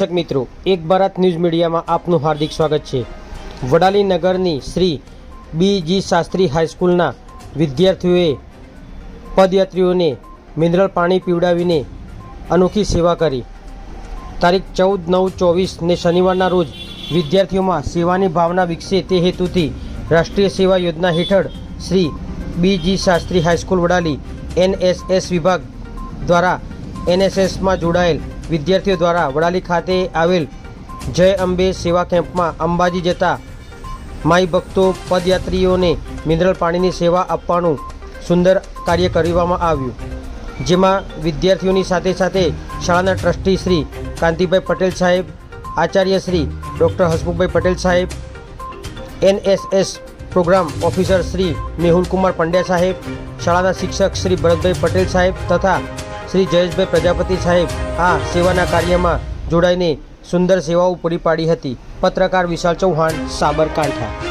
દર્શક મિત્રો, એક ભારત ન્યૂઝ મીડિયામાં આપનું હાર્દિક સ્વાગત છે. વડાલી નગરની શ્રી બી જી શાસ્ત્રી હાઈસ્કૂલના વિદ્યાર્થીઓએ પદયાત્રીઓને મિનરલ પાણી પીવડાવીને અનોખી સેવા કરી. તારીખ ચૌદ નવ ચોવીસને શનિવારના રોજ વિદ્યાર્થીઓમાં સેવાની ભાવના વિકસે તે હેતુથી રાષ્ટ્રીય સેવા યોજના હેઠળ Shri B G Shastri high school Vadali NSS વિભાગ દ્વારા એનએસએસમાં જોડાયેલ વિદ્યાર્થીઓ દ્વારા વડાલી ખાતે આવેલ જય અંબે સેવા કેમ્પમાં અંબાજી જતા માઈ ભક્તો પદયાત્રીઓને મિનરલ પાણીની સેવા આપવાનું સુંદર કાર્ય કરવામાં આવ્યું. જેમાં વિદ્યાર્થીઓની સાથે સાથે શાળાના ટ્રસ્ટી શ્રી કાંતિભાઈ પટેલ સાહેબ, આચાર્ય શ્રી ડૉક્ટર હસમુખભાઈ પટેલ સાહેબ, NSS program officer Shri Mehulkumar Pandya સાહેબ, શાળાના શિક્ષક શ્રી ભરતભાઈ પટેલ સાહેબ તથા શ્રી જયેશભાઈ પ્રજાપતિ સાહેબ આ સેવાના કાર્યમાં જોડાઈને સુંદર સેવાઓ પૂરી પાડી હતી. પત્રકાર વિશાલ ચૌહાણ, સાબરકાંઠા.